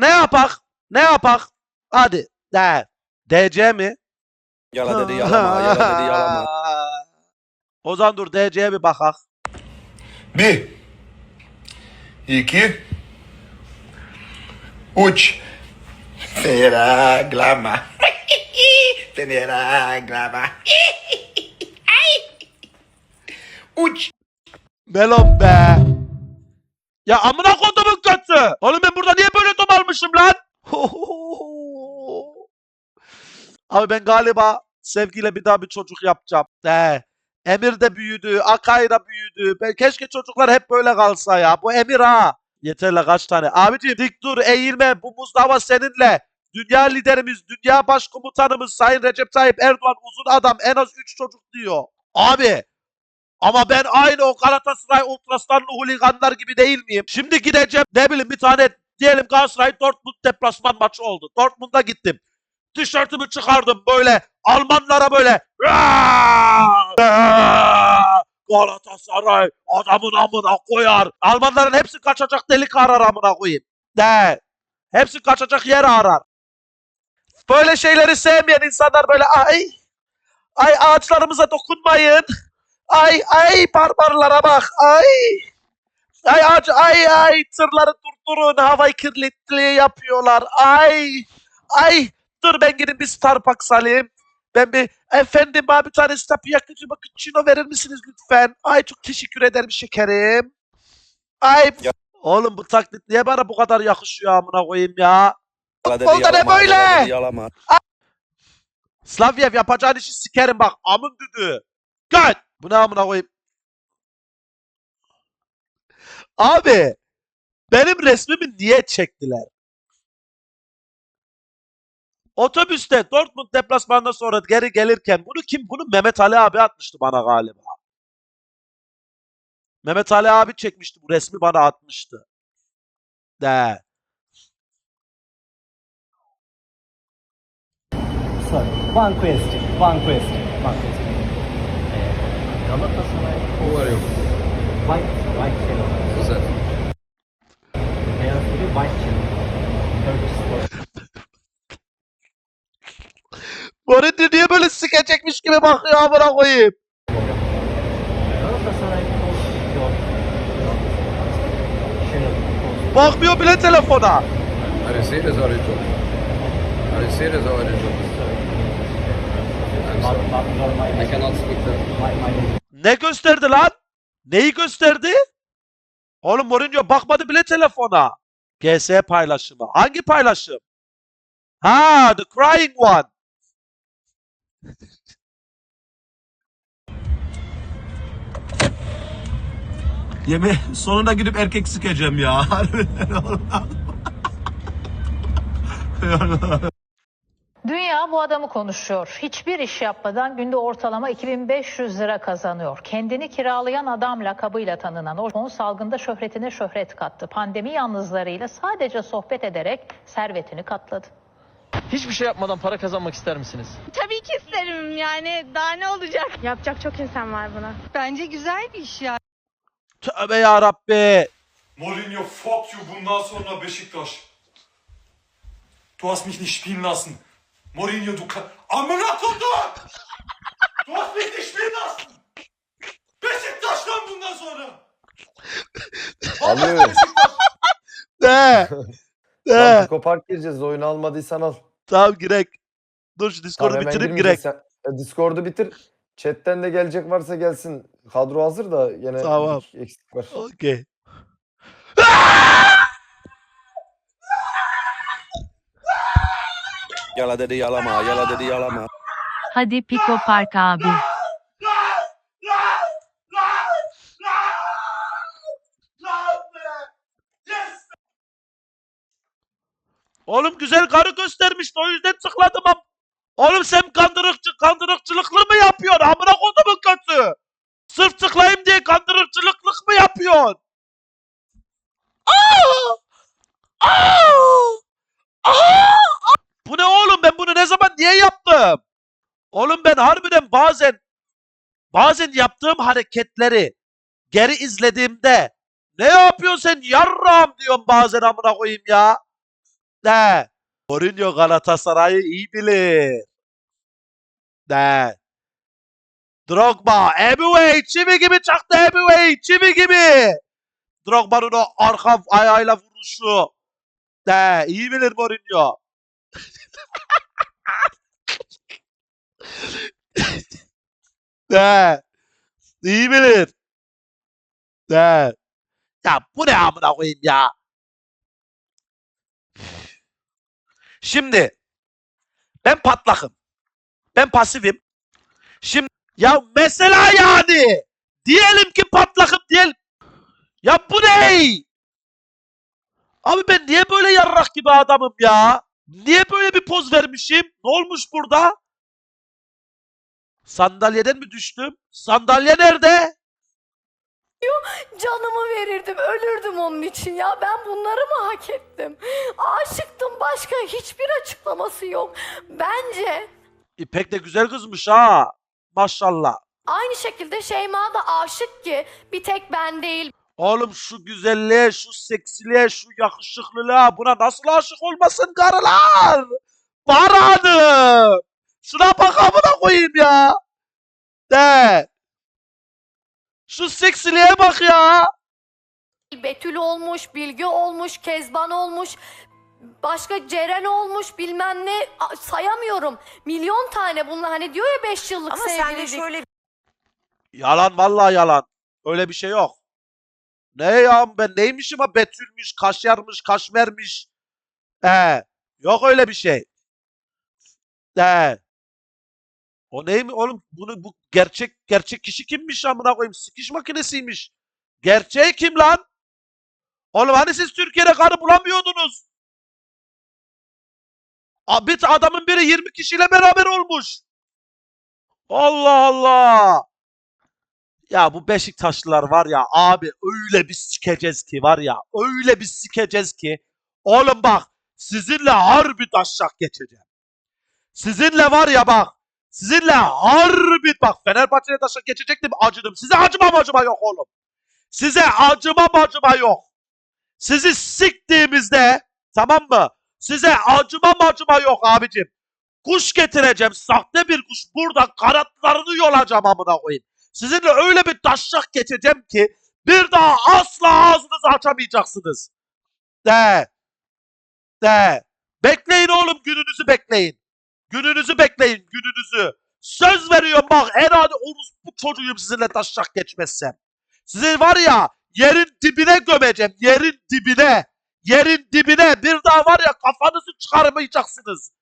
Ne yapak? Ne yapak? Hadi. De. DC mi? Yala dedi yalama, yala dedi yalama. O zaman dur DC'ye bir bakak. Bir. iki, Üç. Feraglama. Feraglama. Üç. Melon be. Ya amına kodumun kötü. Oğlum ben burada niye böyle domalmışım lan? Abi ben galiba sevgiyle bir daha bir çocuk yapacağım. He. Emir de büyüdü, Akay da büyüdü. Ben keşke çocuklar hep böyle kalsa ya. Bu Emir ha. Yeterle kaç tane. Abiciğim dik dur eğilme. Bu Mustafa seninle. Dünya liderimiz, dünya başkomutanımız Sayın Recep Tayyip Erdoğan uzun adam en az 3 çocuk diyor. Abi ama ben aynı o Galatasaray Ultraslarlı huliganlar gibi değil miyim? Şimdi gideceğim ne bileyim bir tane diyelim Galatasaray Dortmund deplasman maçı oldu. Dortmund'a gittim. Tişörtümü çıkardım böyle Almanlara böyle "Aa! Aa! Galatasaray adamın amına koyar. Almanların hepsi kaçacak delik arar amına koyayım. De. Hepsi kaçacak yer arar. Böyle şeyleri sevmeyen insanlar böyle ay ay ağaçlarımıza dokunmayın. Ay ay barbarlara bak. Ay. Ay ağaç ay ay tırları durdurun. Havayı kirliliği yapıyorlar. Ay. Ay. Dur ben gidin bir Starbucks alayım. Ben bir efendim bana bir tane stop yakıcı cappuccino verir misiniz lütfen? Ay çok teşekkür ederim şekerim. Ay. Ya- Oğlum bu taklit niye bana bu kadar yakışıyor amına koyayım ya? Futbolda ne böyle? yalama. Slavyev yapacağın işi sikerim bak. Amın düdüğü. Göt. Bu ne amına koyayım? Abi. Benim resmimi niye çektiler? Otobüste Dortmund deplasmanından sonra geri gelirken bunu kim? Bunu Mehmet Ali abi atmıştı bana galiba. Mehmet Ali abi çekmişti bu resmi bana atmıştı. De. Sorry. One question. One question. One question. Eh, Galatasaray. Who are you? White. White. Mourinho niye böyle sike çekmiş gibi bakıyor amına koyayım? Bakmıyor bile telefona. Are you serious or are you joking? Are you serious or are you joking? I'm But, sorry. but you're my, I cannot speak that. my, my Ne gösterdi lan? Neyi gösterdi? Oğlum Mourinho bakmadı bile telefona. GS paylaşımı. Hangi paylaşım? Ha, the crying one. Yeme sonuna gidip erkek sikeceğim ya. Dünya bu adamı konuşuyor. Hiçbir iş yapmadan günde ortalama 2500 lira kazanıyor. Kendini kiralayan adam lakabıyla tanınan o son salgında şöhretine şöhret kattı. Pandemi yalnızlarıyla sadece sohbet ederek servetini katladı. Hiçbir şey yapmadan para kazanmak ister misiniz? Tabii ki isterim yani daha ne olacak? Yapacak çok insan var buna. Bence güzel bir iş ya. Tövbe yarabbi. Mourinho, fuck you, bundan sonra Beşiktaş. Du hast mich nicht spielen lassen. Mourinho, du kann... Amına kodum! Du hast mich nicht spielen lassen! Beşiktaş lan bundan sonra! Abi De. De. Psikopark gireceğiz. Oyunu almadıysan al. Tamam girek. Dur şu Discord'u Tamam, hemen bitireyim girmeyeceğiz. girek. Sen- e, Discord'u bitir. Chat'ten de gelecek varsa gelsin. Kadro hazır da yine Tamam. eksik var. Okey. Yala dedi yalama, yala dedi yalama. Hadi Piko Park abi. Oğlum güzel karı göstermişti o yüzden tıkladım. am- Oğlum sen kandırıkçı, kandırıkçılıklı mı yapıyorsun? Amına kodumun kötü. Sırf tıklayayım diye kandırıkçılıklık mı yapıyorsun? Aa! Aa! Aa! Bu ne oğlum ben bunu ne zaman niye yaptım? Oğlum ben harbiden bazen bazen yaptığım hareketleri geri izlediğimde ne yapıyorsun sen yarram diyorum bazen amına koyayım ya. De. Mourinho Galatasaray'ı iyi bilir. De. Drogba, Ebuey, çivi gibi çaktı Ebuey, çivi gibi. Drogba'nın o arka ayağıyla vuruşu. De, iyi bilir Mourinho. De, iyi bilir. De. Ya bu ne amına koyayım ya. Şimdi ben patlakım. Ben pasifim. Şimdi ya mesela yani diyelim ki patlakım diyelim. Ya bu ne? Abi ben niye böyle yarrak gibi adamım ya? Niye böyle bir poz vermişim? Ne olmuş burada? Sandalyeden mi düştüm? Sandalye nerede? Canımı verirdim, ölürdüm onun için ya. Ben bunları mı hak ettim? Aşıktım başka hiçbir açıklaması yok. Bence İpek de güzel kızmış ha. Maşallah. aynı şekilde Şeyma da aşık ki bir tek ben değil. Oğlum şu güzelliğe, şu seksiliğe, şu yakışıklılığa buna nasıl aşık olmasın karılar? Baranım. Şuna bak amına koyayım ya. De. Şu seksiliğe bak ya. Betül olmuş, Bilge olmuş, Kezban olmuş, başka Ceren olmuş bilmem ne A- sayamıyorum. Milyon tane bunlar hani diyor ya 5 yıllık Ama sen de sevgililik. şöyle Yalan vallahi yalan. Öyle bir şey yok. Ne ya ben neymişim ha Betülmüş, Kaşyarmış, Kaşmermiş. He. Yok öyle bir şey. He. O ney mi oğlum? Bunu bu gerçek gerçek kişi kimmiş amına koyayım? Sikiş makinesiymiş. Gerçeği kim lan? Oğlum hani siz Türkiye'de karı bulamıyordunuz? Abi adamın biri 20 kişiyle beraber olmuş. Allah Allah. Ya bu Beşiktaşlılar var ya abi öyle bir sikeceğiz ki var ya öyle bir sikeceğiz ki. Oğlum bak sizinle harbi taşak geçeceğim. Sizinle var ya bak sizinle harbi bak Fenerbahçe'ye taşak geçecektim acıdım. Size acımam acıma yok oğlum. Size acımam acıma yok. Sizi siktiğimizde tamam mı? Size acımam acıma yok abicim. Kuş getireceğim sahte bir kuş burada kanatlarını yolacağım amına koyayım. Sizinle öyle bir taşak geçeceğim ki bir daha asla ağzınızı açamayacaksınız. De. De. Bekleyin oğlum gününüzü bekleyin. Gününüzü bekleyin gününüzü. Söz veriyorum bak herhalde bu çocuğuyum sizinle taşak geçmezsem. Sizi var ya yerin dibine gömeceğim. Yerin dibine. Yerin dibine. Bir daha var ya kafanızı çıkarmayacaksınız.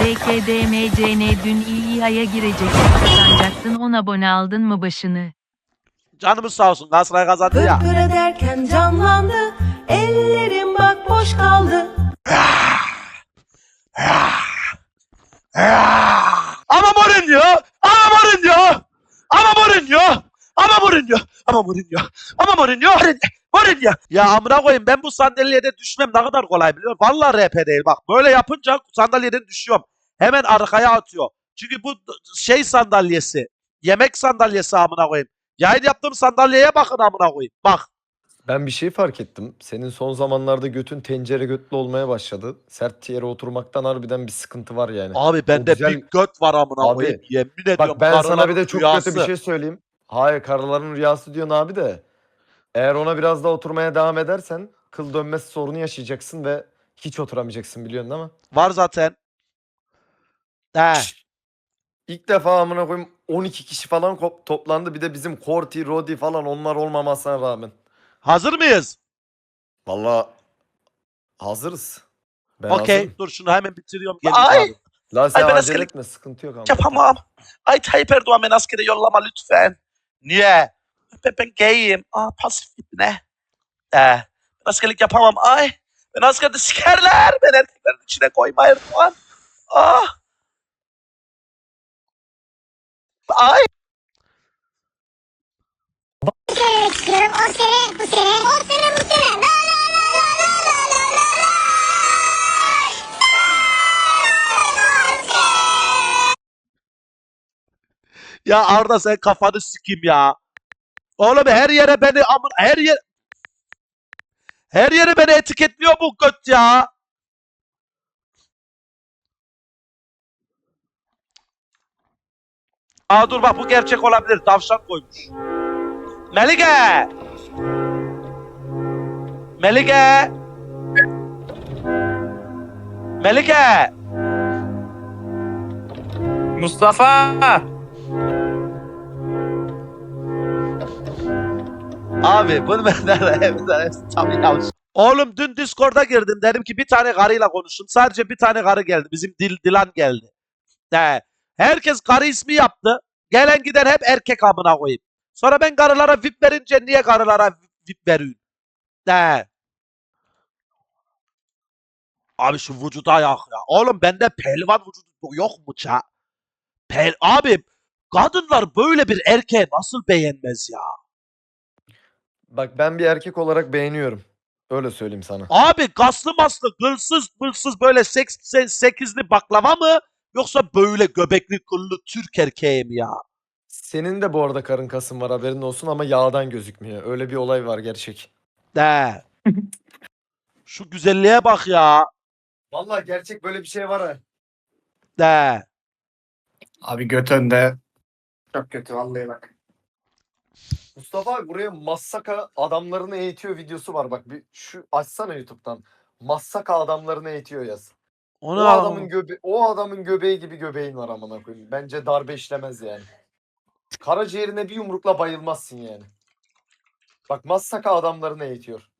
BKDMCN dün İİA'ya girecek kazanacaktın 10 abone aldın mı başını? Canımız sağ olsun. Galatasaray kazandı ya. Pırpıra derken canlandı. Ellerim bak boş kaldı. Ama Mourinho! Ama Mourinho! Ama Mourinho! Ama Mourinho! Ama Mourinho! Ama Mourinho! Mourinho! Mourinho! Ya amına koyayım ben bu sandalyede düşmem ne kadar kolay biliyor musun? Vallahi RP değil bak. Böyle yapınca sandalyeden düşüyorum. Hemen arkaya atıyor. Çünkü bu şey sandalyesi. Yemek sandalyesi amına koyayım. Yayın yaptığım sandalyeye bakın amına koyayım. Bak. Ben bir şey fark ettim. Senin son zamanlarda götün tencere götlü olmaya başladı. Sert yere oturmaktan harbiden bir sıkıntı var yani. Abi bende güzel- bir göt var amına Abi, koyayım. Yemin ediyorum. Bak ben sana bir de çok rüyası. kötü bir şey söyleyeyim. Hayır karıların rüyası diyorsun abi de. Eğer ona biraz daha oturmaya devam edersen kıl dönmesi sorunu yaşayacaksın ve hiç oturamayacaksın biliyorsun değil mi? Var zaten. He. İlk defa amına koyayım 12 kişi falan kop- toplandı. Bir de bizim Korti, Rodi falan onlar olmamasına rağmen. Hazır mıyız? Vallahi hazırız. Ben Okey. hazırım. Dur şunu hemen bitiriyorum. Ay! Geliyorum abi. La sen Ay ben acele askerlik- etme sıkıntı yok ama. Yapamam. Ay Tayyip Erdoğan beni askere yollama lütfen. Niye? Ben, ben gayim. Aa pasif ne? Ee, askerlik yapamam. Ay. Ben askerde sikerler. Ben erkeklerin içine koyma Erdoğan. Ah. Ay. Ya Arda sen kafanı sikim ya. Oğlum her yere beni amın her yer Her yeri beni etiketliyor bu göt ya. Aa dur bak bu gerçek olabilir. Tavşan koymuş. Melike! Melike! Melike! Mustafa! Abi bunu ben hepsi tam yanlış. Oğlum dün Discord'a girdim. Dedim ki bir tane karıyla konuştum. Sadece bir tane karı geldi. Bizim Dil Dilan geldi. He. Herkes karı ismi yaptı. Gelen giden hep erkek amına koyayım. Sonra ben karılara VIP verince niye karılara VIP veriyorsun? He. Abi şu vücuda yak ya. Oğlum bende pelvan vücudu yok mu ça? Pel abi kadınlar böyle bir erkeğe nasıl beğenmez ya? Bak ben bir erkek olarak beğeniyorum. Öyle söyleyeyim sana. Abi kaslı maslı, gılsız pılsız böyle seks, se- sekizli baklava mı? Yoksa böyle göbekli kıllı Türk erkeği mi ya? Senin de bu arada karın kasın var haberin olsun ama yağdan gözükmüyor. Öyle bir olay var gerçek. De. Şu güzelliğe bak ya. Vallahi gerçek böyle bir şey var ha. De. Abi göt önde. Çok kötü vallahi bak. Mustafa abi buraya Massaka adamlarını eğitiyor videosu var. Bak bir şu açsana YouTube'dan. Massaka adamlarını eğitiyor yaz. Onu O adamın göbe o adamın göbeği gibi göbeğin var amına koyayım. Bence darbe işlemez yani. Karaciğerine bir yumrukla bayılmazsın yani. Bak Massaka adamlarını eğitiyor.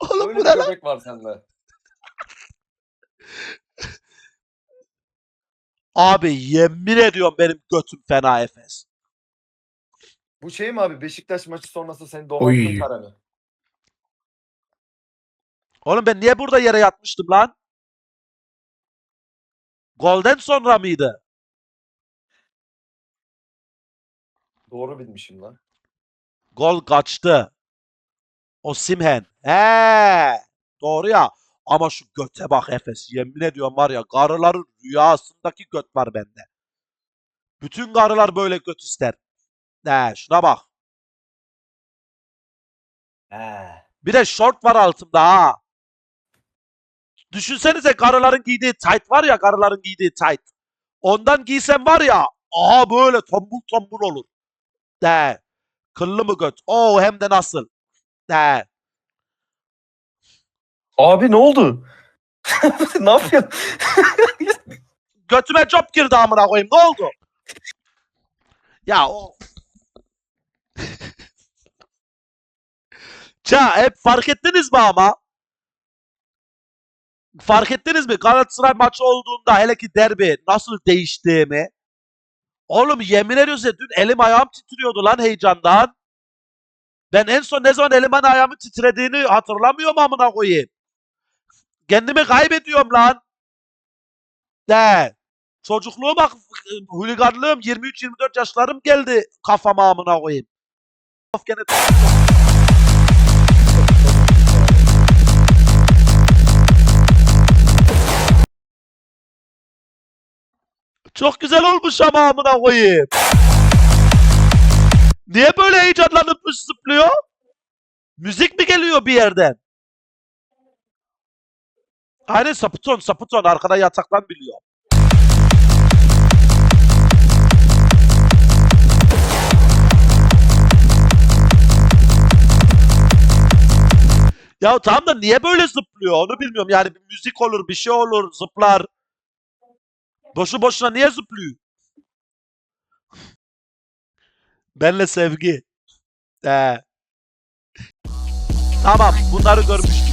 Oğlum Öyle bu bir ne lan? var sende. Abi yemin ediyorum benim götüm fena Efes. Bu şey mi abi Beşiktaş maçı sonrası seni Oy. mi? Oğlum ben niye burada yere yatmıştım lan? Golden sonra mıydı? Doğru bilmişim lan. Gol kaçtı. O Simhen. He. Doğru ya. Ama şu göte bak Efes. Yemin ediyorum var ya karıların rüyasındaki göt var bende. Bütün karılar böyle göt ister. He şuna bak. He. Bir de short var altımda ha. Düşünsenize karıların giydiği tight var ya karıların giydiği tight. Ondan giysem var ya aha böyle tombul tombul olur. De. Kıllı mı göt? Oo hem de nasıl? De. Abi ne oldu? ne yapıyorsun? Götüme cop girdi amına koyayım. Ne oldu? Ya o... Ça hep fark ettiniz mi ama? Fark ettiniz mi? Galatasaray maçı olduğunda hele ki derbi nasıl değiştiğimi? Oğlum yemin ediyorum size dün elim ayağım titriyordu lan heyecandan. Ben en son ne zaman elim ayağımın titrediğini hatırlamıyorum amına koyayım. Kendimi kaybediyorum lan. De. Çocukluğum hüliganlığım 23-24 yaşlarım geldi kafama amına koyayım. Çok güzel olmuş ama amına koyayım. Niye böyle heyecanlanıp zıplıyor? Müzik mi geliyor bir yerden? Aynen sapıton sapıton arkada yataktan biliyor. Ya tamam da niye böyle zıplıyor onu bilmiyorum. Yani bir müzik olur bir şey olur zıplar. Boşu boşuna niye zıplıyor? Benle sevgi. Ee. Tamam bunları görmüştük.